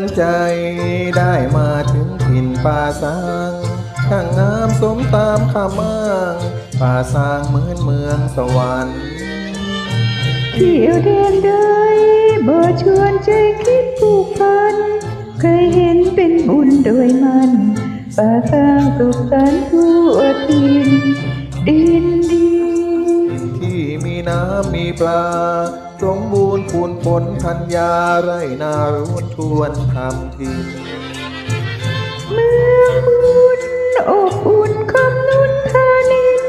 นใจได้มาถึงถิ่นป่าสางช่างงามสมตามคำอ้างป่าสางเหมือนเมืองสวรรค์เที่ยวเดินได้บ่ชวนใจคิดผูกพัน เคยเห็นเป็นบุญโดยมันป่าสร้างสุขสันต์ทั่วทินดินดี ที่มีน้ำมีปลา สมบูรณ์พูนผลธัญญาไรนารุนทวนทำทีเมืองบุญอบอุ่นคำนุนทานิน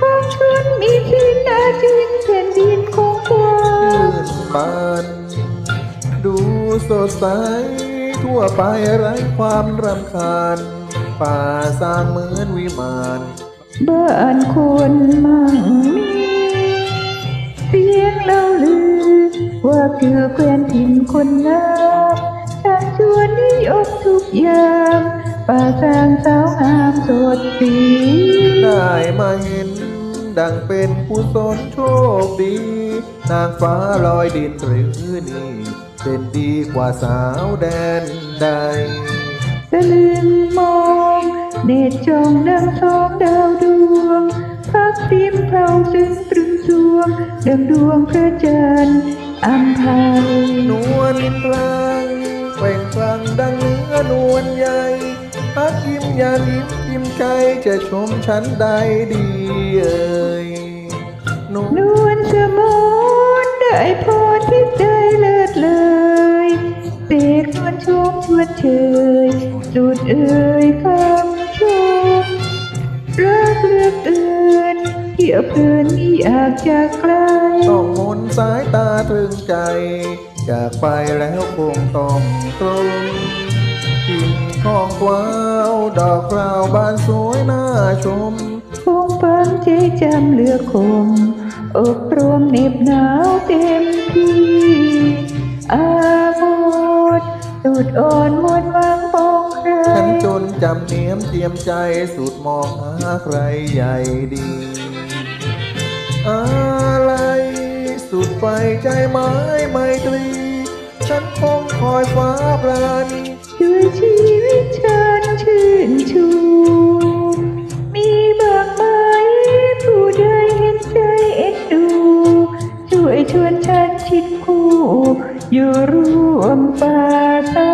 ของชนมีทินอาจินแผ่นดินคงกว้างชื่นบานดูสดใสทั่วไปไร้ความรำคาญ ป่าสร้างเหมือนวิมานบ้านคนมั่ง ว่าคือแคว้นถิ่นคนงามช่างชวนนิยมทุกยามป่าสร้างสาวงามสดสีได้มาเห็น ดังเป็นผู้สนโชคดี นางฟ้าลอยดินหรือนี่เป็นดีกว่าสาวแดนใดตะลึงมองเนตรจองดังสองดาวดวงพักติมเพราซึ่งตรึงสวงดังดวงพระจันทร์ อัมพายนวลกลางแกว่งกลางดังเนื้อนวลใหญ่พักยิ้มยายิ้มยิ้มใจจะชมฉันใดดีเอ่ยนวลนวลสมนได้พรที่ใจเลิศเลยเสกนวลชมชวนเชยสุดเอ่ยคำชมรักเลือกเอือน เกี่ยวเพลินมีอยากจากไกลต้องมนสายตาตรึงใจจากไปแล้วคงต้องตรงกิ่งทองกว้าวดอกกล่าวบานสวยน่าชมคงฟังใจจำเหลือคงอกรวมเหน็บหนาวเต็มที่อาโมดสุดอ่อนมนต์วังปองใครฉันจนจำเนียมเตรียมใจสุดมองหาใครใหญ่ดี อะไรสุดไฟใจไม้ไมตรี ฉันคงคอยฟ้าปราณีช่วยชีวิตฉันชื่นชูมีมากมายผู้ใดเห็นใจเอ็นดูช่วยชวนฉันชิดคู่ อยู่ร่วมป่าตา